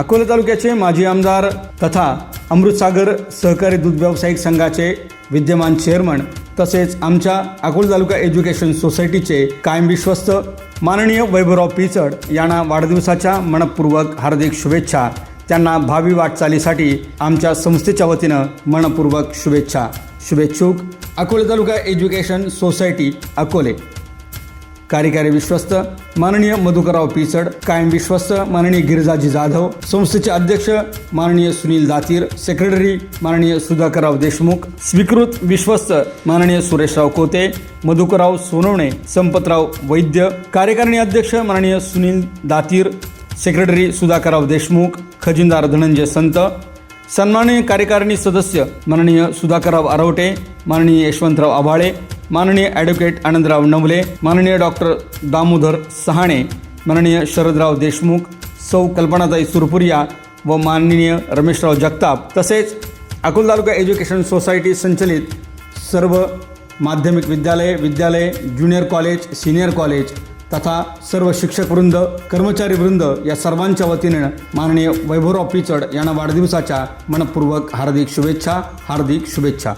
अकोला तालुक्याचे माजी आमदार तथा अमृतसागर सहकारी दूध व्यावसायिक संघाचे विद्यमान चेअरमन तसेच आमच्या अकोला तालुका एज्युकेशन सोसायटीचे कायम विश्वस्त माननीय वैभवराव पिचड यांना वाढदिवसाच्या मनपूर्वक हार्दिक शुभेच्छा. त्यांना भावी वाटचालीसाठी आमच्या संस्थेच्या वतीनं मनपूर्वक शुभेच्छा. शुभेच्छुक अकोले तालुका एज्युकेशन सोसायटी अकोले. कार्यकारी विश्वस्त माननीय मधुकरराव पिचड कायम विश्वस्त माननीय गिरिजाजी जाधव संस्थेचे अध्यक्ष माननीय सुनील दातीर सेक्रेटरी माननीय सुधाकरराव देशमुख स्वीकृत विश्वस्त माननीय सुरेशराव कोते मधुकरराव सोनवणे संपतराव वैद्य कार्यकारिणी अध्यक्ष माननीय सुनील दातीर सेक्रेटरी सुधाकरराव देशमुख खजिनदार धनंजय संत सन्माननीय कार्यकारिणी सदस्य माननीय सुधाकरराव आरवटे माननीय यशवंतराव आभाळे माननीय ॲडव्होकेट आनंदराव नवले माननीय डॉक्टर दामोदर सहाणे माननीय शरदराव देशमुख सौ कल्पनाताई सुरपुरिया व माननीय रमेशराव जगताप तसेच अकोला तालुका एज्युकेशन सोसायटी संचलित सर्व माध्यमिक विद्यालय विद्यालय ज्युनियर कॉलेज सिनियर कॉलेज तथा सर्व शिक्षकवृंद कर्मचारीवृंद या सर्वांच्या वतीने माननीय वैभवराव पिचड यांना वाढदिवसाच्या मनपूर्वक हार्दिक शुभेच्छा हार्दिक शुभेच्छा.